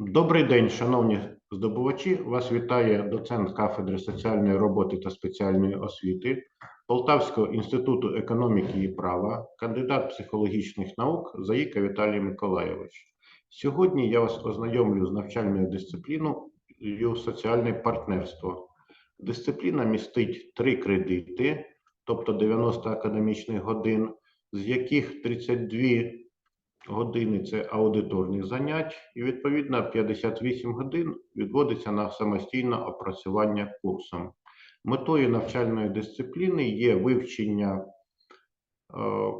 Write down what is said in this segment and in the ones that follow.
Добрий день, шановні здобувачі. Вас вітає доцент кафедри соціальної роботи та спеціальної освіти Полтавського інституту економіки і права, кандидат психологічних наук Заїка Віталій Миколайович. Сьогодні я вас ознайомлю з навчальною дисципліною соціальне партнерство. Дисципліна містить три кредити, тобто 90 академічних годин, з яких 32 години це аудиторних занять, і відповідно 58 годин відводиться на самостійне опрацювання курсом. Метою навчальної дисципліни є вивчення е,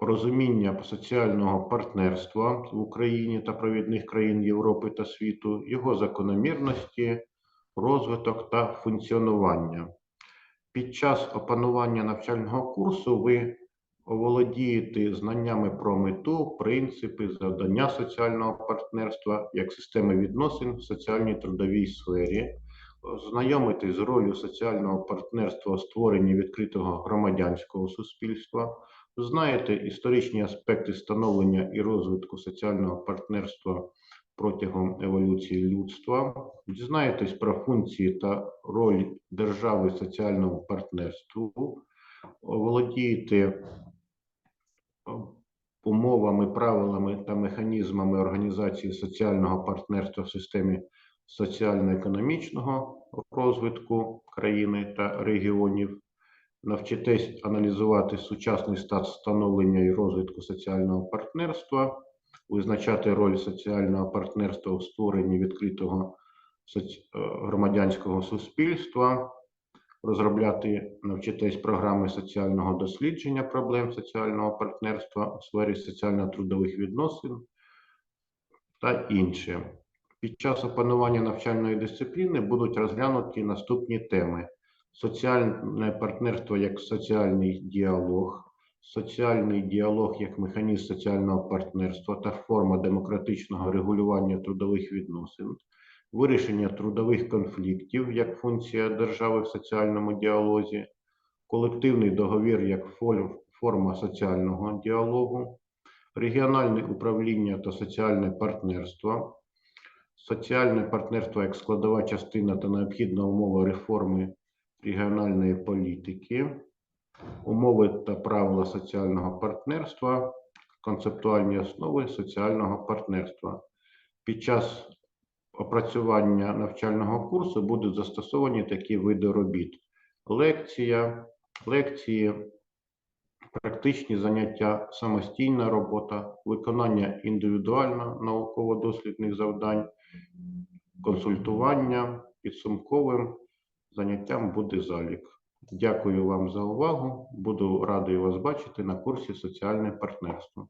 розуміння соціального партнерства в Україні та провідних країн Європи та світу, його закономірності, розвиток та функціонування. Під час опанування навчального курсу ви оволодієте знаннями про мету, принципи, завдання соціального партнерства як системи відносин в соціальній трудовій сфері, знайомитесь з ролью соціального партнерства у створенні відкритого громадянського суспільства, знаєте історичні аспекти становлення і розвитку соціального партнерства протягом еволюції людства, дізнаєтесь про функції та роль держави в соціальному партнерству, володієте умовами, правилами та механізмами організації соціального партнерства в системі соціально-економічного розвитку країни та регіонів, навчитесь аналізувати сучасний стан становлення і розвитку соціального партнерства, визначати роль соціального партнерства у створенні відкритого е, громадянського суспільства, розробляти, навчитись програми соціального дослідження проблем соціального партнерства у сфері соціально-трудових відносин та інше. Під час опанування навчальної дисципліни будуть розглянуті наступні теми: соціальне партнерство як соціальний діалог, соціальний діалог як механізм соціального партнерства та форма демократичного регулювання трудових відносин, вирішення трудових конфліктів як функція держави в соціальному діалозі, колективний договір як форма соціального діалогу, регіональне управління та соціальне партнерство, соціальне партнерство як складова частина та необхідна умова реформи регіональної політики, умови та правила соціального партнерства, концептуальні основи соціального партнерства. Під час опрацювання навчального курсу будуть застосовані такі види робіт: лекція, лекції, практичні заняття, самостійна робота, виконання індивідуально науково-дослідних завдань, консультування, підсумковим заняттям буде залік. Дякую вам за увагу. Буду радий вас бачити на курсі соціальне партнерство.